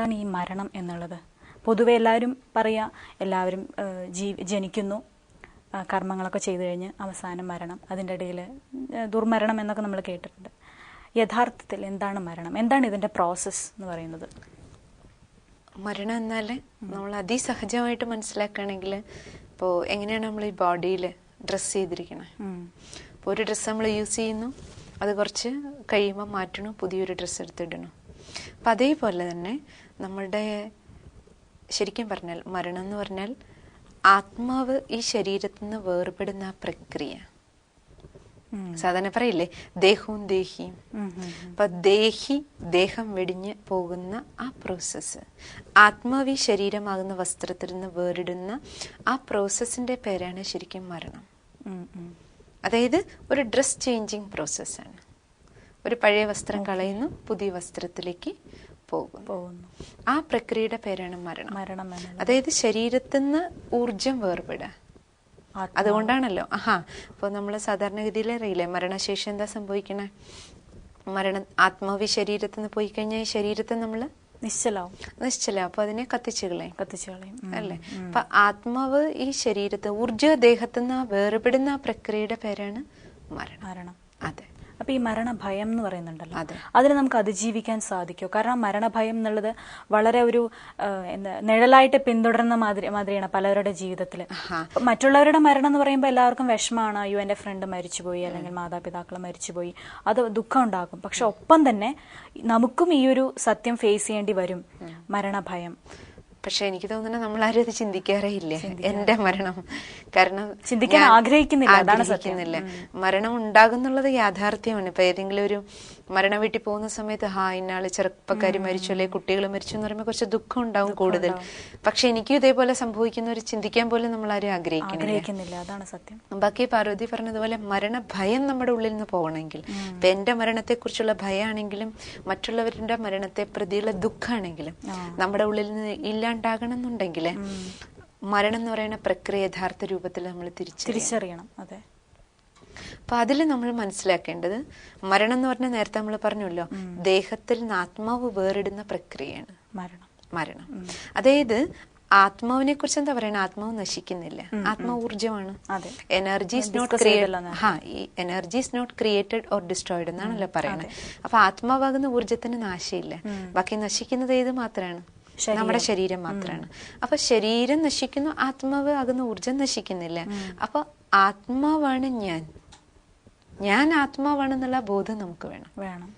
എന്താണ് ഈ മരണം എന്നുള്ളത്? പൊതുവെ എല്ലാവരും പറയുക എല്ലാവരും ജീ ജനിക്കുന്നു. കർമ്മങ്ങളൊക്കെ ചെയ്തു കഴിഞ്ഞ് അവസാനം മരണം. അതിന്റെ ഇടയിൽ ദുർമരണം എന്നൊക്കെ നമ്മൾ കേട്ടിട്ടുണ്ട്. യഥാർത്ഥത്തിൽ എന്താണ് മരണം? എന്താണ് ഇതിന്റെ പ്രോസസ്സ് എന്ന് പറയുന്നത്? മരണം എന്നാൽ നമ്മൾ അതിസഹജമായിട്ട് മനസ്സിലാക്കുകയാണെങ്കിൽ ഇപ്പോൾ എങ്ങനെയാണ് നമ്മൾ ഈ ബോഡിയിൽ ഡ്രസ്സ് ചെയ്തിരിക്കുന്നത്. ഇപ്പോൾ ഒരു ഡ്രസ്സ് നമ്മൾ യൂസ് ചെയ്യുന്നു. അത് കുറച്ച് കഴിയുമ്പോൾ മാറ്റണം. പുതിയൊരു ഡ്രസ്സ് എടുത്തിടണം. അപ്പം അതേപോലെ തന്നെ നമ്മളുടെ ശരിക്കും പറഞ്ഞാൽ മരണം എന്ന് പറഞ്ഞാൽ ആത്മാവ് ഈ ശരീരത്തിൽ നിന്ന് വേർപെടുന്ന ആ പ്രക്രിയ. സാധാരണ പറയില്ലേ ദേഹവും ദേഹിയും. അപ്പൊ ദേഹി ദേഹം വെടിഞ്ഞ് പോകുന്ന ആ പ്രോസസ്സ് ആത്മാവി ശരീരമാകുന്ന വസ്ത്രത്തിൽ നിന്ന് വേറിടുന്ന ആ പ്രോസസ്സിന്റെ പേരാണ് ശരിക്കും മരണം. അതായത് ഒരു ഡ്രസ് ചേഞ്ചിങ് പ്രോസസ്സാണ് ഒരു പഴയ വസ്ത്രം കളയുന്നു പുതിയ വസ്ത്രത്തിലേക്ക് പോകുന്നു. പോകുന്നു. ആ പ്രക്രിയയുടെ പേരാണ് മരണം. മരണം അതായത് ശരീരത്തിൽ നിന്ന് ഊർജം വേർപെടുക. അതുകൊണ്ടാണല്ലോ. ആഹാ. അപ്പോൾ നമ്മൾ സാധാരണഗതിയിൽ അറിയില്ലേ മരണശേഷം എന്താ സംഭവിക്കണേ? മരണ ആത്മാവി ശരീരത്തിൽ നിന്ന് പോയി കഴിഞ്ഞാൽ ശരീരത്തെ നമ്മൾ നിശ്ചലാവും. നിശ്ചല അപ്പൊ അതിനെ കത്തിച്ചു കളയും. കത്തിച്ചു കളയും. അല്ലെ. അപ്പൊ ആത്മാവ് ഈ ശരീരത്തെ ഊർജ ദേഹത്തുനിന്ന് വേർപെടുന്ന ആ പ്രക്രിയയുടെ പേരാണ് മരണം. മരണം. അതെ. അപ്പൊ ഈ മരണഭയം എന്ന് പറയുന്നുണ്ടല്ലോ. അതിന് നമുക്ക് അതിജീവിക്കാൻ സാധിക്കുമോ കാരണം മരണഭയം എന്നുള്ളത് വളരെ ഒരു എന്താ നിഴലായിട്ട് പിന്തുടരുന്ന മാതിരി മാതിരിയാണ് പലവരുടെ ജീവിതത്തിൽ മറ്റുള്ളവരുടെ മരണം എന്ന് പറയുമ്പോൾ എല്ലാവർക്കും വിഷമാണ് അയ്യോ എന്റെ ഫ്രണ്ട് മരിച്ചുപോയി അല്ലെങ്കിൽ മാതാപിതാക്കൾ മരിച്ചുപോയി. അത് ദുഃഖം ഉണ്ടാക്കും. പക്ഷെ ഒപ്പം തന്നെ നമുക്കും ഈ ഒരു സത്യം ഫേസ് ചെയ്യേണ്ടി വരും. മരണഭയം. പക്ഷെ എനിക്ക് തോന്നുന്നത് നമ്മൾ ആരും അത് ചിന്തിക്കാറേ ഇല്ല എന്റെ മരണം. കാരണം ചിന്തിക്കാൻ ആഗ്രഹിക്കുന്നില്ല. ആഗ്രഹിക്കുന്നില്ല. മരണം ഉണ്ടാകുന്നുള്ളത് യാഥാർത്ഥ്യമാണ്. ഇപ്പൊ ഏതെങ്കിലും ഒരു മരണ വീട്ടിൽ പോകുന്ന സമയത്ത് ഹാ ഇന്നാൾ ചെറുപ്പക്കാരി മരിച്ചു അല്ലെ കുട്ടികൾ മരിച്ചു എന്ന് പറയുമ്പോൾ കുറച്ച് ദുഃഖം ഉണ്ടാവും കൂടുതൽ. പക്ഷെ എനിക്കും ഇതേപോലെ സംഭവിക്കുന്ന ഒരു ചിന്തിക്കാൻ പോലും നമ്മൾ ആരും ആഗ്രഹിക്കുന്നില്ല. അതാണ് സത്യം. ബാക്കി പാർവതി പറഞ്ഞതുപോലെ മരണ ഭയം നമ്മുടെ ഉള്ളിൽ നിന്ന് പോകണമെങ്കിൽ ഇപ്പൊ എന്റെ മരണത്തെ കുറിച്ചുള്ള ഭയമാണെങ്കിലും മറ്റുള്ളവരുടെ മരണത്തെ പ്രതിയുള്ള ദുഃഖാണെങ്കിലും നമ്മുടെ ഉള്ളിൽ നിന്ന് ഇല്ലാണ്ടാകണം എന്നുണ്ടെങ്കിൽ മരണം എന്ന് പറയുന്ന പ്രക്രിയ യഥാർത്ഥ രൂപത്തിൽ നമ്മൾ തിരിച്ചു തിരിച്ചറിയണം. അതെ. അപ്പൊ അതിൽ നമ്മൾ മനസ്സിലാക്കേണ്ടത് മരണം എന്ന് പറഞ്ഞാൽ നേരത്തെ നമ്മൾ പറഞ്ഞല്ലോ ദേഹത്തിൽ നിന്ന് ആത്മാവ് വേറിടുന്ന പ്രക്രിയയാണ്. മരണം. മരണം. അതായത് ആത്മാവിനെ കുറിച്ച് എന്താ പറയണ? ആത്മാവ് നശിക്കുന്നില്ല. ആത്മാവ് ഊർജമാണ് അതെ. Energy is not create. ഹാ ഈ energy is not created or destroyed എന്നാണല്ലോ പറയുന്നത് അപ്പൊ ആത്മാവാകുന്ന ഊർജത്തിന് നാശമില്ല ബാക്കി നശിക്കുന്നത് ഏത് മാത്രമാണ്? നമ്മുടെ ശരീരം മാത്രമാണ്. അപ്പൊ ശരീരം നശിക്കുന്നു ആത്മാവ് ആകുന്ന ഊർജം നശിക്കുന്നില്ല. അപ്പൊ ആത്മാവാണ് ഞാൻ. ഞാൻ ആത്മാവാണെന്നുള്ള ബോധം നമുക്ക് വേണം. വേണം.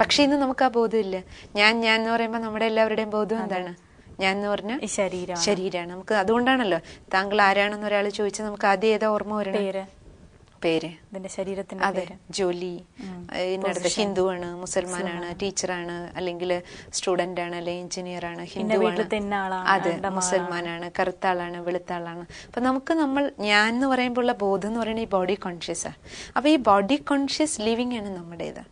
പക്ഷെ ഇന്ന് നമുക്ക് ആ ബോധമില്ല. ഞാൻ ഞാൻ എന്ന് പറയുമ്പോൾ നമ്മുടെ എല്ലാവരുടെയും ബോധം എന്താണ്? ഞാൻ എന്ന് പറഞ്ഞ ശരീരമാണ്. നമുക്ക് അതുകൊണ്ടാണല്ലോ താങ്കൾ ആരാണെന്ന് ഒരാൾ ചോദിച്ചാൽ നമുക്ക് ആദ്യം ഏതാ ഓർമ്മ വരണം പേര്. ഇതിന്റെ ശരീരത്തിന്റെ അതെ ജോലി ഇന്നടുത്ത് ഹിന്ദുവാണ് മുസൽമാനാണ് ടീച്ചറാണ് അല്ലെങ്കിൽ സ്റ്റുഡന്റ് ആണ് അല്ലെങ്കിൽ എഞ്ചിനീയർ ആണ് ഹിന്ദുവാണ് അതെ മുസൽമാനാണ് കറുത്ത ആളാണ് വെളുത്ത ആളാണ് അപ്പൊ നമുക്ക് നമ്മൾ ഞാൻ എന്ന് പറയുമ്പോൾ ഉള്ള ബോധം എന്ന് പറയുന്നത് ഈ ബോഡി കോൺഷ്യസ് ആണ് അപ്പൊ ഈ ബോഡി കോൺഷ്യസ് ലിവിങ് ആണ് നമ്മുടേത്.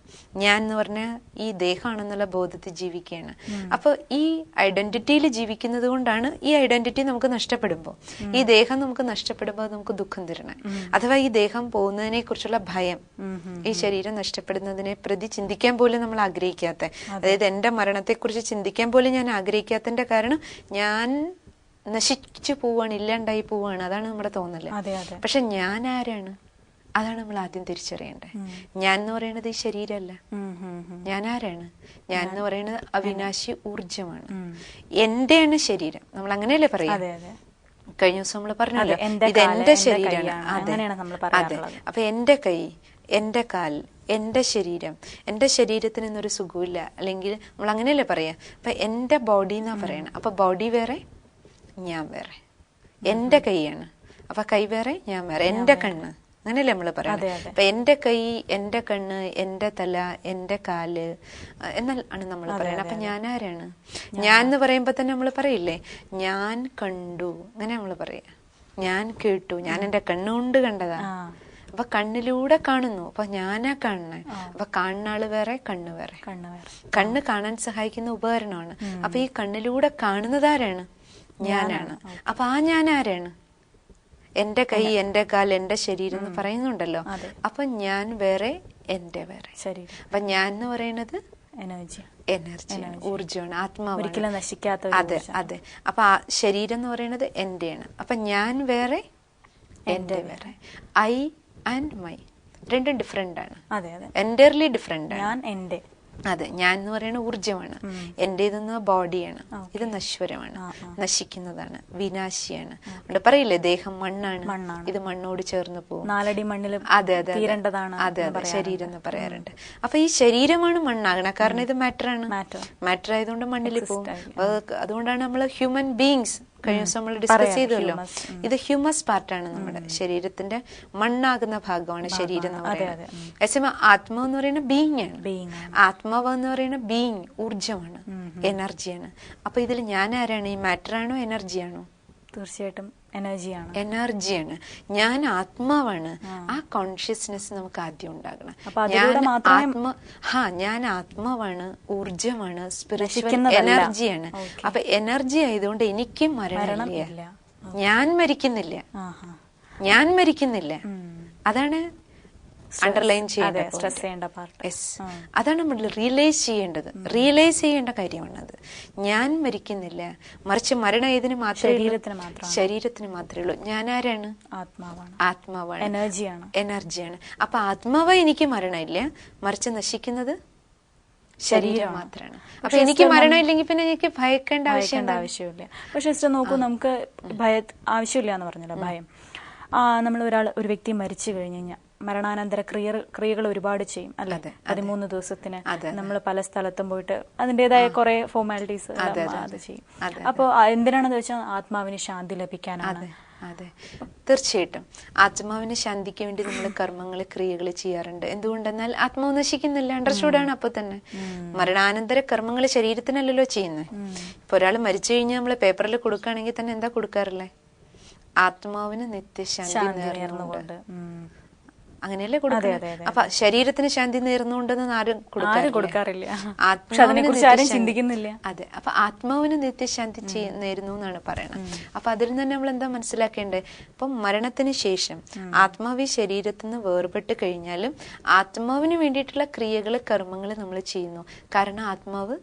ഞാൻ എന്ന് പറഞ്ഞ ഈ ദേഹമാണെന്നുള്ള ബോധത്തിൽ ജീവിക്കുകയാണ്. അപ്പോൾ ഈ ഐഡന്റിറ്റിയിൽ ജീവിക്കുന്നത് കൊണ്ടാണ് ഈ ഐഡന്റിറ്റി നമുക്ക് നഷ്ടപ്പെടുമ്പോൾ. ഈ ദേഹം നമുക്ക് നഷ്ടപ്പെടുമ്പോൾ നമുക്ക് ദുഃഖം തരണം. അഥവാ ഈ ദേഹം പോകുന്നതിനെ കുറിച്ചുള്ള ഭയം ഈ ശരീരം നഷ്ടപ്പെടുന്നതിനെ പ്രതി ചിന്തിക്കാൻ പോലും നമ്മൾ ആഗ്രഹിക്കാത്ത. അതായത് എന്റെ മരണത്തെക്കുറിച്ച് ചിന്തിക്കാൻ പോലും ഞാൻ ആഗ്രഹിക്കാത്തതിന്റെ കാരണം ഞാൻ നശിച്ചു പോവാണ് ഇല്ലാണ്ടായി പോവാണ്. അതാണ് നമ്മുടെ തോന്നൽ. പക്ഷെ ഞാൻ ആരാണ്? അതാണ് നമ്മൾ ആദ്യം തിരിച്ചറിയേണ്ടത്. ഞാൻ എന്ന് പറയുന്നത് ഈ ശരീരമല്ല. ഞാൻ ആരാണ് ഞാൻ എന്ന് പറയുന്നത് അവിനാശി ഊർജമാണ് എന്റെയാണ് ശരീരം. നമ്മൾ അങ്ങനെയല്ലേ പറയാം കഴിഞ്ഞ ദിവസം നമ്മൾ പറഞ്ഞല്ലോ ഇത് എന്റെ ശരീരമാണ്. അതെ. അപ്പൊ എന്റെ കൈ എന്റെ കാൽ എന്റെ ശരീരം എന്റെ ശരീരത്തിന് ഇന്നൊരു സുഖമില്ല. അല്ലെങ്കിൽ നമ്മൾ അങ്ങനെയല്ലേ പറയാ? അപ്പൊ എന്റെ ബോഡി എന്നാ പറയണം? അപ്പൊ ബോഡി വേറെ ഞാൻ വേറെ. എന്റെ കൈയാണ്. അപ്പൊ കൈ വേറെ ഞാൻ വേറെ. എന്റെ കണ്ണ്. അങ്ങനെയല്ലേ നമ്മൾ പറയാം പറയുന്നത്. അപ്പൊ എന്റെ കൈ എന്റെ കണ്ണ് എന്റെ തല എന്റെ കാൽ എന്നാൽ ആണ് നമ്മൾ പറയുന്നത് അപ്പൊ ഞാൻ ആരാണ് ഞാൻ എന്ന് പറയുമ്പോ തന്നെ നമ്മൾ പറയില്ലേ? ഞാൻ കണ്ടു. അങ്ങനെ നമ്മൾ പറയാ. ഞാൻ കേട്ടു. ഞാൻ എന്റെ കണ്ണുകൊണ്ട് കണ്ടതാ. അപ്പൊ കണ്ണിലൂടെ കാണുന്നു. അപ്പൊ ഞാനാ കാണണേ. അപ്പൊ കാണുന്ന ആൾ വേറെ കണ്ണ് വേറെ. കണ്ണ് വേറെ. കണ്ണ് കാണാൻ സഹായിക്കുന്ന ഉപകരണമാണ്. അപ്പൊ ഈ കണ്ണിലൂടെ കാണുന്നതാരാണ്? ഞാനാണ്. അപ്പൊ ആ ഞാൻ ആരാണ് എന്റെ കൈ എന്റെ കാൽ എന്റെ ശരീരം എന്ന് പറയുന്നുണ്ടല്ലോ. അപ്പൊ ഞാൻ വേറെ എന്റെ വേറെ. അപ്പൊ ഞാൻ എന്ന് പറയുന്നത് എനർജി എനർജി ഊർജമാണ് ആത്മാവ് ഒരിക്കലും നശിക്കാത്ത അതെ അതെ. അപ്പൊ ആ ശരീരം എന്ന് പറയുന്നത് എന്റെയാണ്. അപ്പൊ ഞാൻ വേറെ എന്റെ വേറെ. ഐ ആൻഡ് മൈ രണ്ടും ഡിഫറെന്റ് ആണ്. എന്റയർലി ഡിഫറെന്റ് ആണ്. ഞാൻ എന്റെ അതെ ഞാൻ എന്ന് പറയുന്നത് ഊർജമാണ്. എന്റേതെന്ന് ബോഡിയാണ്. ഇത് നശ്വരമാണ്. നശിക്കുന്നതാണ്. വിനാശിയാണ്. അവിടെ പറയില്ലേ ദേഹം മണ്ണാണ്. ഇത് മണ്ണോട് ചേർന്ന് പോകും. നാലടി മണ്ണിൽ അതെ അതെ അതെ. തീരേണ്ടതാണ് അതെ ശരീരം എന്ന് പറയാറുണ്ട്. അപ്പൊ ഈ ശരീരമാണ് മണ്ണാകണ. കാരണം ഇത് മാറ്റർ. ആണ് മാറ്റർ ആയതുകൊണ്ട് മണ്ണിൽ പോകും അതുകൊണ്ടാണ് നമ്മൾ ഹ്യൂമൻ ബീങ്സ് കഴിഞ്ഞ ദിവസം നമ്മൾ ഡിസ്കസ് ചെയ്തല്ലോ ഇത് ഹ്യൂമസ് പാർട്ടാണ് നമ്മുടെ ശരീരത്തിന്റെ മണ്ണാകുന്ന ഭാഗമാണ് ശരീരം എന്ന് അതെ, പറയുന്നത്. ആത്മാവ് എന്ന് പറയുന്ന ബീങ് ആണ്. ആത്മാവ് എന്ന് പറയുന്ന ബീങ് ഊർജമാണ് എനർജിയാണ് അപ്പൊ ഇതിൽ ഞാൻ ആരാണ്? ഈ മാറ്റർ ആണോ എനർജിയാണോ തീർച്ചയായിട്ടും എനർജിയാണ് എനർജിയാണ് ഞാൻ ആത്മാവാണ്. ആ. കോൺഷ്യസ്നെസ് നമുക്ക് ആദ്യം ഉണ്ടാകണം. ഞാൻ ആത്മ ഹാ ഞാൻ ആത്മാവാണ് ഊർജമാണ് സ്പിരിച്വൽ. എനർജിയാണ്. അപ്പൊ എനർജി ആയതുകൊണ്ട് എനിക്ക് മരണമില്ല. ഞാൻ മരിക്കുന്നില്ല. ഞാൻ മരിക്കുന്നില്ല. അതാണ് അണ്ടർലൈൻ ചെയ്യേണ്ട സ്ട്രെസ് ചെയ്യേണ്ട പാർട്ട് യെസ് അതാണ് നമ്മൾ റിയലൈസ് ചെയ്യേണ്ടത്. റിയലൈസ് ചെയ്യേണ്ട കാര്യമാണത്. ഞാൻ മരിക്കുന്നില്ല. മറിച്ച് മരണം ഏതിന് മാത്രമേ ഉള്ളൂ? ശരീരത്തിന് മാത്രമേ ഉള്ളൂ. ഞാൻ ആരാണ്? ആത്മാവാണ്. ആത്മാവാണ്. എനർജിയാണ് എനർജിയാണ് അപ്പൊ ആത്മാവ് എനിക്ക് മരണമില്ല. മറിച്ച് നശിക്കുന്നത് ശരീരം. മാത്രമാണ്. അപ്പൊ എനിക്ക് മരണം മരണമില്ലെങ്കിൽ പിന്നെ എനിക്ക് ഭയക്കേണ്ട ആവശ്യം ആവശ്യമില്ല. പക്ഷെ സിസ്റ്റർ നോക്കൂ നമുക്ക് ഭയ ആവശ്യമില്ല എന്ന് പറഞ്ഞല്ലോ ഭയം. ആ നമ്മൾ ഒരാൾ ഒരു വ്യക്തി മരിച്ചു കഴിഞ്ഞു കഴിഞ്ഞാൽ മരണാനന്തര ക്രിയ ക്രിയകൾ ഒരുപാട് ചെയ്യും അല്ലെ? പതിമൂന്ന് ദിവസത്തിന് നമ്മൾ പല സ്ഥലത്തും പോയിട്ട് അതിന്റെതായ കുറെ ഫോർമാലിറ്റീസ് അതെ, ചെയ്യും. അപ്പോൾ എന്തിനാണെന്ന് വെച്ചാൽ ആത്മാവിന് ശാന്തി ലഭിക്കാനാണ്. അതെ തീർച്ചയായിട്ടും. ആത്മാവിന് ശാന്തിക്ക് വേണ്ടി നമ്മൾ കർമ്മങ്ങൾ ക്രിയകൾ ചെയ്യാറുണ്ട്. എന്തുകൊണ്ടെന്നാൽ ആത്മാവ് നശിക്കുന്നില്ല അണ്ടർസ്റ്റുഡാണ് അപ്പൊ തന്നെ. മരണാനന്തര കർമ്മങ്ങൾ ശരീരത്തിനല്ലല്ലോ ചെയ്യുന്നത് ഇപ്പൊ ഒരാൾ മരിച്ചു കഴിഞ്ഞാൽ നമ്മൾ പേപ്പറിൽ കൊടുക്കുകയാണെങ്കിൽ തന്നെ എന്താ കൊടുക്കാറില്ലേ? ആത്മാവിന് നിത്യശാന്തി ശാന്തി നേർന്നുകൊണ്ട്. അങ്ങനെയല്ലേ കൊടുക്കുന്നത്. അപ്പൊ ശരീരത്തിന് ശാന്തി നേർന്നുകൊണ്ടെന്ന് ആരും കൊടുക്കാറില്ല. ആരും ചിന്തിക്കുന്നില്ല. അതെ. അപ്പൊ ആത്മാവിന് നിത്യശാന്തി നേരുന്നു എന്നാണ് പറയുന്നത് അപ്പൊ അതിൽ തന്നെ നമ്മൾ എന്താ മനസ്സിലാക്കേണ്ടത്? ഇപ്പം മരണത്തിന് ശേഷം ആത്മാവ് ഈ ശരീരത്തിൽ നിന്ന് വേർപെട്ട് കഴിഞ്ഞാലും ആത്മാവിന് വേണ്ടിയിട്ടുള്ള ക്രിയകൾ കർമ്മങ്ങൾ നമ്മൾ ചെയ്യുന്നു. കാരണം ആത്മാവ്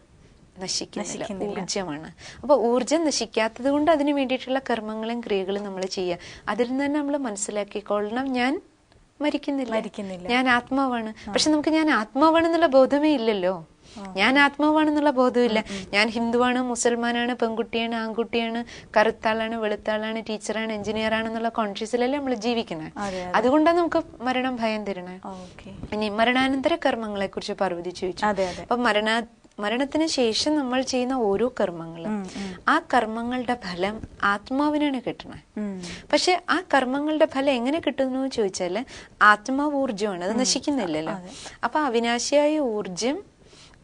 നശിക്കുന്നില്ല നശിക്കുന്നില്ല. ഊർജമാണ് അപ്പൊ ഊർജം നശിക്കാത്തത് കൊണ്ട് അതിന് വേണ്ടിയിട്ടുള്ള കർമ്മങ്ങളും ക്രിയകളും നമ്മൾ ചെയ്യുക. അതിൽ നിന്ന് തന്നെ നമ്മൾ മനസ്സിലാക്കിക്കൊള്ളണം. ഞാൻ മരിക്കുന്നില്ല. മരിക്കുന്നില്ല. ഞാൻ ആത്മാവാണ്. പക്ഷെ നമുക്ക് ഞാൻ ആത്മാവാണ് എന്നുള്ള ബോധമേ ഇല്ലല്ലോ. ഞാൻ ആത്മാവാണെന്നുള്ള ബോധമില്ല. ഞാൻ ഹിന്ദുവാണ് മുസൽമാനാണ് പെൺകുട്ടിയാണ് ആൺകുട്ടിയാണ് കറുത്താളാണ് വെളുത്താളാണ് ടീച്ചറാണ് എഞ്ചിനീയർ ആണെന്നുള്ള കോൺഷ്യസിലല്ലേ നമ്മൾ ജീവിക്കുന്നത് അതെ, അതുകൊണ്ടാണ് നമുക്ക് മരണം ഭയം തരണേ ഇനി മരണാനന്തര കർമ്മങ്ങളെ കുറിച്ച് പാർവതി ചോദിച്ചു. അപ്പൊ മരണ മരണത്തിന് ശേഷം നമ്മൾ ചെയ്യുന്ന ഓരോ കർമ്മങ്ങളും ആ കർമ്മങ്ങളുടെ ഫലം ആത്മാവിനാണ് കിട്ടണത് പക്ഷെ ആ കർമ്മങ്ങളുടെ ഫലം എങ്ങനെ കിട്ടുന്നു എന്ന് ചോദിച്ചാൽ ആത്മാവ് ഊർജമാണ് അത് നശിക്കുന്നില്ലല്ലോ. അപ്പൊ അവിനാശിയായ ഊർജം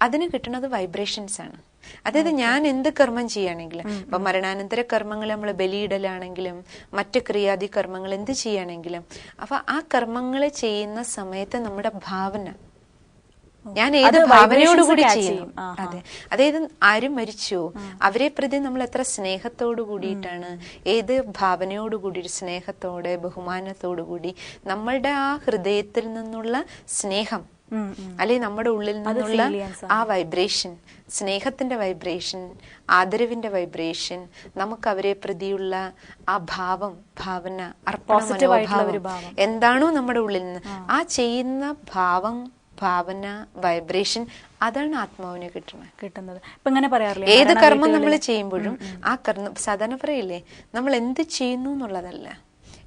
അതിന് കിട്ടുന്നത് വൈബ്രേഷൻസ് ആണ്. അതായത് ഞാൻ എന്ത് കർമ്മം ചെയ്യുകയാണെങ്കിലും ഇപ്പൊ മരണാനന്തര കർമ്മങ്ങൾ നമ്മൾ ബലിയിടലാണെങ്കിലും മറ്റ് ക്രിയാദി കർമ്മങ്ങൾ എന്ത് ചെയ്യുകയാണെങ്കിലും അപ്പൊ ആ കർമ്മങ്ങൾ ചെയ്യുന്ന സമയത്ത് നമ്മുടെ ഭാവന ഞാൻ ഏത് ഭാവനയോട് കൂടി ചെയ്യുന്നു ചെയ്യും. അതെ. അതായത് ആരും മരിച്ചു. അവരെ പ്രതി നമ്മൾ എത്ര സ്നേഹത്തോടു കൂടിയിട്ടാണ്. ഏത് ഭാവനയോട് കൂടി സ്നേഹത്തോടെ ബഹുമാനത്തോടു കൂടി നമ്മളുടെ ആ ഹൃദയത്തിൽ നിന്നുള്ള സ്നേഹം അല്ലെ നമ്മുടെ ഉള്ളിൽ നിന്നുള്ള ആ വൈബ്രേഷൻ സ്നേഹത്തിന്റെ വൈബ്രേഷൻ ആദരവിന്റെ വൈബ്രേഷൻ നമുക്ക് അവരെ പ്രതിയുള്ള ആ ഭാവം ഭാവന അർപ്പണ മനോഭാവം ഭാവം. എന്താണോ നമ്മുടെ ഉള്ളിൽ നിന്ന്. ആ ചെയ്യുന്ന ഭാവം ഭാവന വൈബ്രേഷൻ അതാണ് ആത്മാവിന് കിട്ടുന്നത് കിട്ടുന്നത്. ഇപ്പൊ ഇങ്ങനെ പറയാറില്ലേ ഏത് കർമ്മം നമ്മൾ ചെയ്യുമ്പോഴും ആ കർമ്മം സാധാരണ പറയില്ലേ നമ്മൾ എന്ത് ചെയ്യുന്നു എന്നുള്ളതല്ല.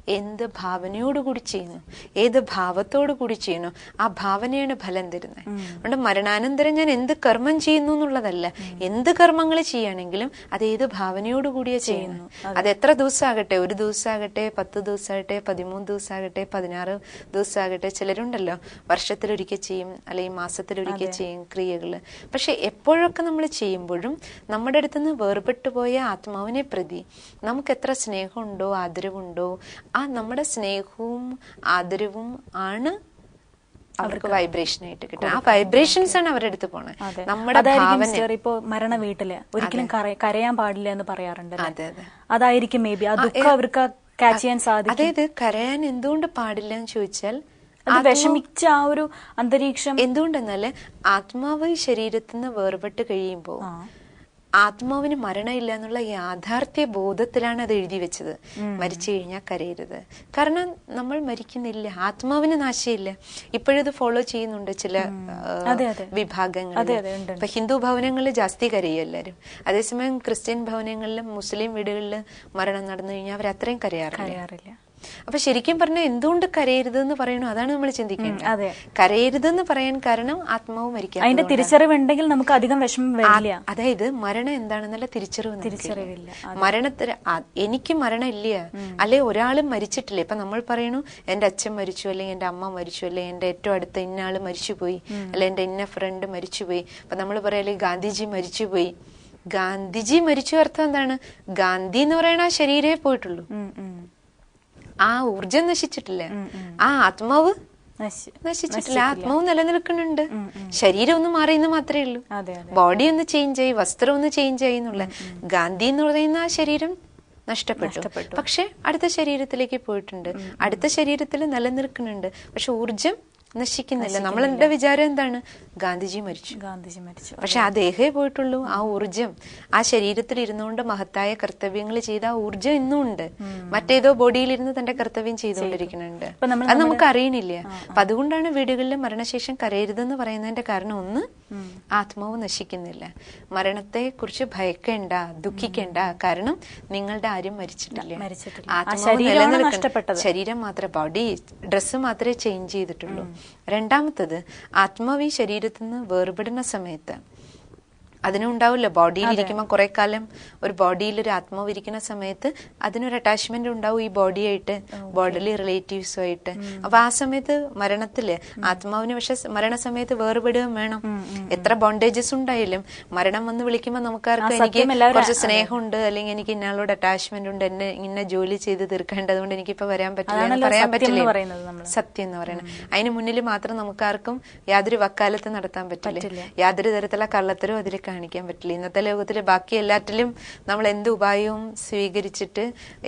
എന്ത് ഭാവനയോടുകൂടി ചെയ്യുന്നു? ഏത് ഭാവത്തോടു കൂടി ചെയ്യുന്നു? ആ ഭാവനയാണ് ഫലം തരുന്നത്. അതുകൊണ്ട് മരണാനന്തരം ഞാൻ എന്ത് കർമ്മം ചെയ്യുന്നു എന്നുള്ളതല്ല. എന്ത് കർമ്മങ്ങൾ ചെയ്യുകയാണെങ്കിലും അത് ഏത് ഭാവനയോടുകൂടിയേ ചെയ്യുന്നു. അത്. എത്ര ദിവസമാകട്ടെ? ഒരു ദിവസമാകട്ടെ പത്ത് ദിവസമാകട്ടെ പതിമൂന്ന് ദിവസമാകട്ടെ പതിനാറ് ദിവസമാകട്ടെ ചിലരുണ്ടല്ലോ. വർഷത്തിലൊരിക്കൽ ചെയ്യും അല്ലെങ്കിൽ മാസത്തിലൊരിക്കൽ ചെയ്യും ക്രിയകൾ പക്ഷെ എപ്പോഴൊക്കെ നമ്മൾ ചെയ്യുമ്പോഴും നമ്മുടെ അടുത്തുനിന്ന് വേർപെട്ടു പോയ ആത്മാവിനെ പ്രതി നമുക്ക് എത്ര സ്നേഹമുണ്ടോ ആദരവുണ്ടോ ആ നമ്മുടെ സ്നേഹവും ആദരവും ആണ് അവർക്ക് വൈബ്രേഷൻ ആയിട്ട് കിട്ടുന്നത്. ആ വൈബ്രേഷൻസ് ആണ് അവരുടെ അടുത്ത് പോണേ നമ്മുടെ ഇപ്പോ മരണ വീട്ടിൽ ഒരിക്കലും കരയാൻ പാടില്ല എന്ന് പറയാറുണ്ട് അതെ അതെ. അതായിരിക്കും മേ ബി ആ ദുഃഖം അവർക്ക് കാച്ച് ചെയ്യാൻ സാധിക്കും. അതായത് കരയാൻ എന്തുകൊണ്ട് പാടില്ല എന്ന് ചോദിച്ചാൽ വിഷമിച്ച ആ ഒരു അന്തരീക്ഷം. എന്തുകൊണ്ടെന്നാൽ ആത്മാവ് ശരീരത്തിൽ നിന്ന് വേർപെട്ട് കഴിയുമ്പോൾ. ആത്മാവിന് മരണമില്ല എന്നുള്ള യാഥാർത്ഥ്യ ബോധത്തിലാണ് അത് എഴുതി വെച്ചത്. മരിച്ചു കഴിഞ്ഞാൽ കരയരുത്. കാരണം നമ്മൾ മരിക്കുന്നില്ല. ആത്മാവിന് നാശമില്ല. ഇപ്പോഴത് ഫോളോ ചെയ്യുന്നുണ്ട് ചില വിഭാഗങ്ങൾ. ഇപ്പൊ ഹിന്ദു ഭവനങ്ങളിൽ ജാസ്തി കരയും എല്ലാവരും അതേസമയം ക്രിസ്ത്യൻ ഭവനങ്ങളിലും മുസ്ലിം വീടുകളിലും മരണം നടന്നു കഴിഞ്ഞാൽ അവർ അത്രയും കരയാറില്ല. അപ്പൊ ശരിക്കും പറഞ്ഞു എന്തുകൊണ്ട് കരയരുത് എന്ന് പറയണോ? അതാണ് നമ്മൾ ചിന്തിക്കുന്നത് അതെ. കരയരുതെന്ന് പറയാൻ കാരണം ആത്മാവ് മരിക്കുക അതിന്റെ തിരിച്ചറിവുണ്ടെങ്കിൽ നമുക്ക് അധികം വിഷമം വരില്ല. അതായത് മരണം എന്താണെന്നുള്ള തിരിച്ചറിവ്. തിരിച്ചറിവില്ല. മരണത്തിന് എനിക്ക് മരണം ഇല്ല അല്ലെ ഒരാളും മരിച്ചിട്ടില്ല. ഇപ്പൊ നമ്മൾ പറയണു എന്റെ അച്ഛൻ മരിച്ചു അല്ലെങ്കിൽ എന്റെ അമ്മ മരിച്ചു അല്ലെങ്കിൽ എന്റെ ഏറ്റവും അടുത്ത ഇന്ന ആൾ മരിച്ചുപോയി അല്ലെ എന്റെ ഇന്ന ഫ്രണ്ട് മരിച്ചുപോയി. അപ്പൊ നമ്മൾ പറയല്ലേ ഗാന്ധിജി മരിച്ചുപോയി. ഗാന്ധിജി മരിച്ചു അർത്ഥം എന്താണ്? ഗാന്ധി എന്ന് പറയുന്ന ആ ശരീരമേ പോയിട്ടുള്ളൂ. ആ ഊർജം നശിച്ചിട്ടില്ല? ആ ആത്മാവ് നശിച്ചിട്ടില്ല. ആത്മാവ് നിലനിൽക്കുന്നുണ്ട്. ശരീരം ഒന്ന് മാറിയെന്ന് മാത്രമേ ഉള്ളൂ. ബോഡി ഒന്ന് ചേഞ്ച് ആയി വസ്ത്രം ഒന്ന് ചേഞ്ച് ആയി എന്നുള്ള ഗാന്ധി എന്ന് പറയുന്ന ആ ശരീരം നഷ്ടപ്പെട്ടു. പക്ഷെ അടുത്ത ശരീരത്തിലേക്ക് പോയിട്ടുണ്ട്. അടുത്ത ശരീരത്തിൽ നിലനിൽക്കുന്നുണ്ട്. പക്ഷെ ഊർജം നശിക്കുന്നില്ല. നമ്മളുടെ വിചാരം എന്താണ്? ഗാന്ധിജി മരിച്ചു. ഗാന്ധിജി മരിച്ചു. പക്ഷെ ആ ദേഹേ പോയിട്ടുള്ളൂ. ആ ഊർജം ആ ശരീരത്തിൽ ഇരുന്നുകൊണ്ട് മഹത്തായ കർത്തവ്യങ്ങൾ ചെയ്ത ആ ഊർജം ഇന്നും ഉണ്ട് മറ്റേതോ ബോഡിയിലിരുന്ന് തന്റെ കർത്തവ്യം ചെയ്തുകൊണ്ടിരിക്കുന്നുണ്ട് അത് നമുക്ക് അറിയണില്ല. അപ്പൊ അതുകൊണ്ടാണ് വീടുകളിൽ മരണശേഷം കരയരുതെന്ന് പറയുന്നതിന്റെ കാരണം ഒന്ന് ആത്മാവ് നശിക്കുന്നില്ല. മരണത്തെ കുറിച്ച് ഭയക്കേണ്ട ദുഃഖിക്കേണ്ട കാരണം നിങ്ങളുടെ ആരും മരിച്ചിട്ടില്ല. ആത്മാവ്. ശരീരം മാത്രം ബോഡി ഡ്രസ്സ് മാത്രമേ ചേഞ്ച് ചെയ്തിട്ടുള്ളൂ. രണ്ടാമത്തത് ആത്മാവ് ഈ ശരീരത്തിൽ നിന്ന് വേർപെടുന്ന സമയത്ത് അതിനുണ്ടാവില്ല ബോഡിയിൽ ഇരിക്കുമ്പോൾ കുറെ കാലം ഒരു ബോഡിയിൽ ഒരു ആത്മാവ് ഇരിക്കുന്ന സമയത്ത് അതിനൊരു അറ്റാച്ച്മെന്റ് ഉണ്ടാവും ഈ ബോഡിയായിട്ട് ബോഡിലി റിലേറ്റീവ്സുമായിട്ട് അപ്പൊ ആ സമയത്ത് മരണത്തിൽ ആത്മാവിന് പക്ഷെ മരണസമയത്ത് വേർപെടുകയും വേണം. എത്ര ബോണ്ടേജസ് ഉണ്ടായാലും മരണം വന്ന് വിളിക്കുമ്പോൾ നമുക്കാർക്കും എനിക്ക് കുറച്ച് സ്നേഹമുണ്ട് അല്ലെങ്കിൽ എനിക്ക് ഇന്നാളോട് അറ്റാച്ച്മെന്റ് ഉണ്ട് എന്നെ ഇന്ന ജോലി ചെയ്ത് തീർക്കേണ്ടതുകൊണ്ട് എനിക്കിപ്പോ വരാൻ പറ്റില്ല പറയാൻ പറ്റില്ല? സത്യം എന്ന് പറയുന്നത്. അതിന് മുന്നിൽ മാത്രം നമുക്കാർക്കും യാതൊരു വക്കാലത്ത് നടത്താൻ പറ്റില്ല. യാതൊരു തരത്തിലുള്ള കള്ളത്തരും അതിൽ കാണിക്കാൻ പറ്റില്ല. ഇന്നത്തെ ലോകത്തിലെ ബാക്കി എല്ലാറ്റിലും നമ്മൾ എന്ത് ഉപായവും സ്വീകരിച്ചിട്ട്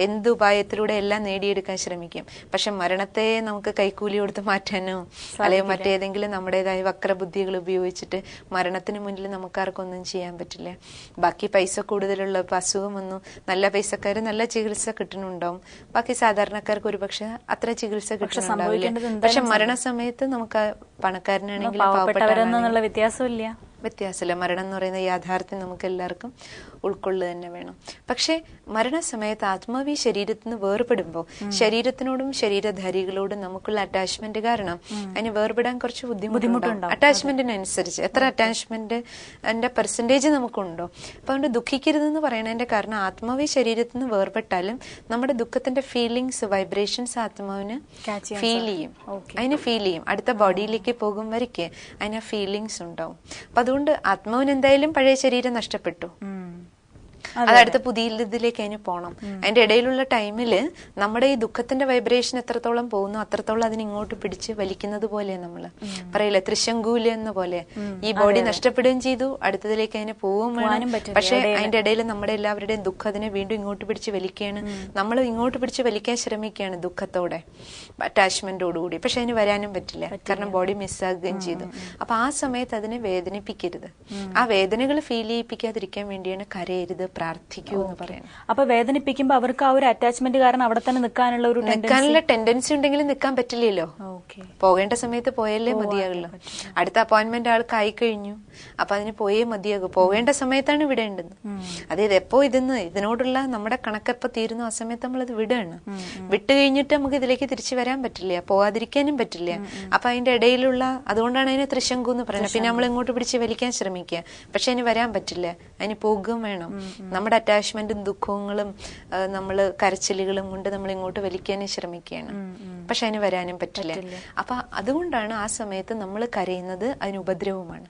എന്ത് ഉപായത്തിലൂടെ എല്ലാം നേടിയെടുക്കാൻ ശ്രമിക്കും. പക്ഷെ മരണത്തെ നമുക്ക് കൈക്കൂലി കൊടുത്ത് മാറ്റാനോ അല്ലെങ്കിൽ മറ്റേതെങ്കിലും നമ്മുടേതായ വക്രബുദ്ധികൾ ഉപയോഗിച്ചിട്ട് മരണത്തിന് മുന്നിൽ നമുക്കാർക്കൊന്നും ചെയ്യാൻ പറ്റില്ല. ബാക്കി പൈസ കൂടുതലുള്ള അസുഖം വന്നു നല്ല പൈസക്കാർ നല്ല ചികിത്സ കിട്ടുന്നുണ്ടാവും. ബാക്കി സാധാരണക്കാർക്ക് ഒരു പക്ഷെ അത്ര ചികിത്സ കിട്ടുന്നുണ്ടാവില്ല. പക്ഷെ മരണ പക്ഷെ മരണസമയത്ത് നമുക്ക് പണക്കാരനാണെങ്കിൽ പാവപ്പെട്ടവരെന്നുള്ള വ്യത്യാസമില്ല. വ്യത്യാസമില്ല. മരണം എന്ന് പറയുന്ന യാഥാർത്ഥ്യം നമുക്ക് എല്ലാവർക്കും ഉൾക്കൊള്ളു തന്നെ വേണം. പക്ഷേ മരണസമയത്ത് ആത്മാവി ശരീരത്തിൽ നിന്ന് വേർപെടുമ്പോൾ ശരീരത്തിനോടും ശരീരധാരികളോടും നമുക്കുള്ള അറ്റാച്ച്മെന്റ് കാരണം അതിന് വേർപെടാൻ കുറച്ച് ബുദ്ധിമുട്ടുണ്ടാവും. അറ്റാച്ച്മെന്റിനനുസരിച്ച് എത്ര അറ്റാച്ച്മെന്റ് അതിന്റെ പെർസെന്റേജ് നമുക്കുണ്ടോ? അപ്പൊ അതുകൊണ്ട് ദുഃഖിക്കരുതെന്ന് പറയുന്നതിന്റെ കാരണം ആത്മാവി ശരീരത്തിൽ നിന്ന് വേർപെട്ടാലും നമ്മുടെ ദുഃഖത്തിന്റെ ഫീലിങ്സ് വൈബ്രേഷൻസ് ആത്മാവിന് ഫീൽ ചെയ്യും. അതിന് ഫീൽ ചെയ്യും. അടുത്ത ബോഡിയിലേക്ക് പോകും വരയ്ക്ക് അതിന് ഫീലിങ്സ് ഉണ്ടാവും. അപ്പൊ അതുകൊണ്ട് ആത്മാവിന് എന്തായാലും പഴയ ശരീരം നഷ്ടപ്പെട്ടു. അത് അടുത്ത പുതിയ ഇതിലേക്ക് അതിന് പോണം. അതിന്റെ ഇടയിലുള്ള ടൈമിൽ നമ്മുടെ ഈ ദുഃഖത്തിന്റെ വൈബ്രേഷൻ എത്രത്തോളം പോകുന്നു അത്രത്തോളം അതിന് ഇങ്ങോട്ട് പിടിച്ച് വലിക്കുന്നത് പോലെ നമ്മൾ. പറയില്ല തൃശങ്കൂൽ എന്ന പോലെ. ഈ ബോഡി നഷ്ടപ്പെടുകയും ചെയ്തു അടുത്തതിലേക്ക് അതിന് പോവുകയും വേണം. പക്ഷെ അതിന്റെ ഇടയിൽ നമ്മുടെ എല്ലാവരുടെയും ദുഃഖം അതിനെ വീണ്ടും ഇങ്ങോട്ട് പിടിച്ച് വലിക്കുകയാണ്. നമ്മൾ ഇങ്ങോട്ട് പിടിച്ച് വലിക്കാൻ ശ്രമിക്കുകയാണ് ദുഃഖത്തോടെ അറ്റാച്ച്മെന്റോടുകൂടി പക്ഷെ അതിന് വരാനും പറ്റില്ല. കാരണം ബോഡി മിസ്സാകുകയും ചെയ്തു. അപ്പൊ ആ സമയത്ത് അതിനെ വേദനിപ്പിക്കരുത്. ആ വേദനകൾ ഫീൽ ചെയ്യിപ്പിക്കാതിരിക്കാൻ വേണ്ടിയാണ് കരയരുത് പ്രാർത്ഥിക്കൂ എന്ന് പറയുന്നത്. അപ്പൊ വേദനിപ്പിക്കുമ്പോ അവർക്ക് ആ ഒരു അറ്റാച്ച്മെന്റ് കാരണം അവിടെ തന്നെ നിൽക്കാനുള്ള ഒരു നിൽക്കാനുള്ള ടെൻഡൻസി ഉണ്ടെങ്കിൽ നിൽക്കാൻ പറ്റില്ലല്ലോ. പോകേണ്ട സമയത്ത് പോയല്ലേ മതിയാകുള്ളൂ അടുത്ത അപ്പോയിന്റ്മെന്റ് ആൾക്ക് ആയി കഴിഞ്ഞു. അപ്പൊ അതിന് പോയേ മതിയാകൂ. പോകേണ്ട സമയത്താണ് വിടേണ്ടത് അതായത് എപ്പോ ഇതെന്ന് ഇതിനോടുള്ള നമ്മുടെ കണക്കെപ്പോ തീരുന്നു ആ സമയത്ത് നമ്മൾ അത് വിടുകയാണ് വിട്ട് കഴിഞ്ഞിട്ട് നമുക്ക് ഇതിലേക്ക് തിരിച്ചു വരാൻ പറ്റില്ല. പോകാതിരിക്കാനും പറ്റില്ല. അപ്പൊ അതിന്റെ ഇടയിലുള്ള അതുകൊണ്ടാണ് അതിന് തൃശങ്കു എന്ന് പറയുന്നത്. പിന്നെ നമ്മൾ ഇങ്ങോട്ട് പിടിച്ച് വലിക്കാൻ ശ്രമിക്കുക. പക്ഷെ അതിന് വരാൻ പറ്റില്ല. അതിന് പോകുകയും വേണം. നമ്മുടെ അറ്റാച്ച്മെന്റും ദുഃഖങ്ങളും നമ്മൾ കരച്ചിലുകളും കൊണ്ട് നമ്മൾ ഇങ്ങോട്ട് വലിക്കാനും ശ്രമിക്കുകയാണ്. പക്ഷെ അതിന് വരാനും പറ്റില്ല. അപ്പൊ അതുകൊണ്ടാണ് ആ സമയത്ത് നമ്മൾ കരയുന്നത് അതിന് ഉപദ്രവമാണ്.